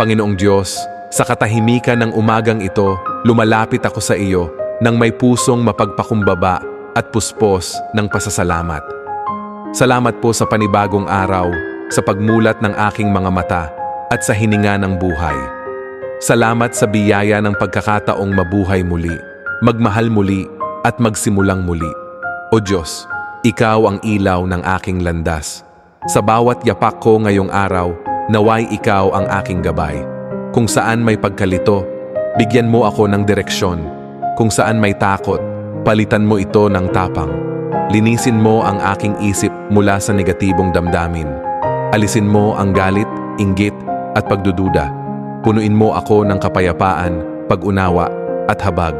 Panginoong Diyos, sa katahimikan ng umagang ito, lumalapit ako sa iyo nang may pusong mapagpakumbaba at puspos ng pasasalamat. Salamat po sa panibagong araw, sa pagmulat ng aking mga mata at sa hininga ng buhay. Salamat sa biyaya ng pagkakataong mabuhay muli, magmahal muli at magsimulang muli. O Diyos, Ikaw ang ilaw ng aking landas. Sa bawat yapak ko ngayong araw, naway Ikaw ang aking gabay. Kung saan may pagkalito, bigyan mo ako ng direksyon. Kung saan may takot, palitan mo ito ng tapang. Linisin mo ang aking isip mula sa negatibong damdamin. Alisin mo ang galit, inggit at pagdududa. Punuin mo ako ng kapayapaan, pag-unawa at habag.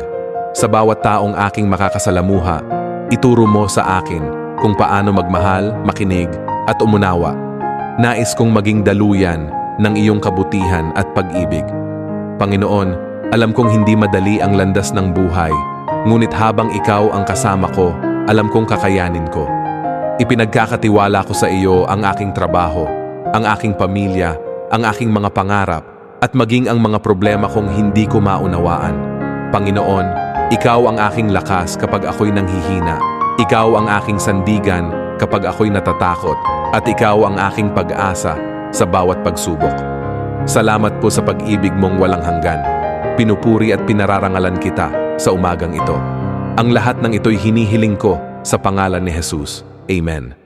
Sa bawat taong aking makakasalamuha, ituro mo sa akin kung paano magmahal, makinig at umunawa. Nais kong maging daluyan ng iyong kabutihan at pag-ibig. Panginoon, alam kong hindi madali ang landas ng buhay, ngunit habang ikaw ang kasama ko, alam kong kakayanin ko. Ipinagkakatiwala ko sa iyo ang aking trabaho, ang aking pamilya, ang aking mga pangarap, at maging ang mga problema kong hindi ko maunawaan. Panginoon, ikaw ang aking lakas kapag ako'y nanghihina. Ikaw ang aking sandigan kapag ako'y natatakot. At ikaw ang aking pag-asa sa bawat pagsubok. Salamat po sa pag-ibig mong walang hanggan. Pinupuri at pinararangalan kita sa umagang ito. Ang lahat ng ito'y hinihiling ko sa pangalan ni Jesus. Amen.